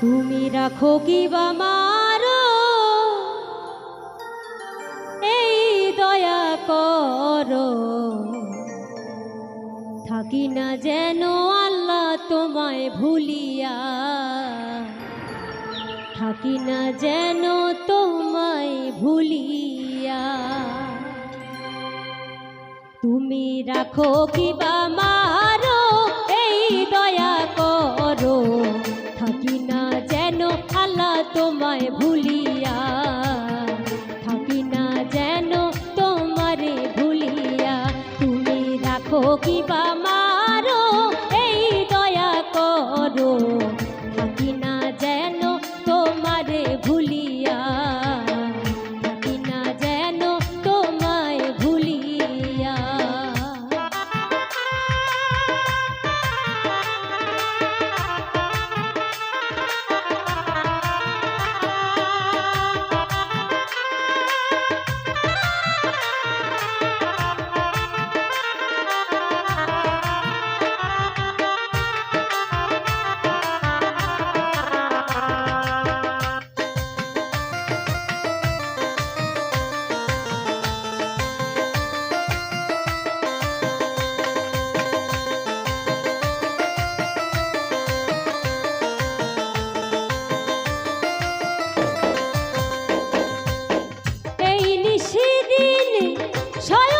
তুমি রাখো কি বা মারো? এই দয়া করো। থাকি না যেন আল্লাহ তোমায় ভুলিয়া। থাকি না যেন তোমায় ভুলিয়া। তুমি রাখো কি বা মারো? ও কি বা স্বয়ং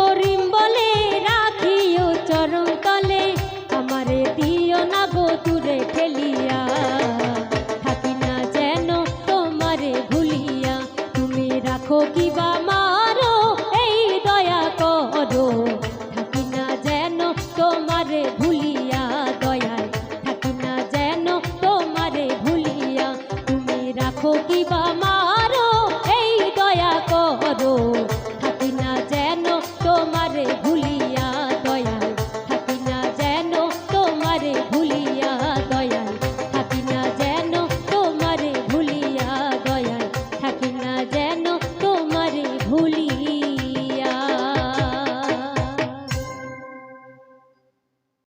করিম বলে, রাখিও চরম তলে। আমারে দিও না গো দূরে খেলিয়া থাকি না যেন তোমারে ভুলিয়া। তুমি রাখো কিবা মারো, এই দয়া করো। থাকি না যেন তোমারে ভুলিয়া, দয়ায়। থাকি না যেন তোমারে ভুলিয়া। তুমি রাখো কিবা মা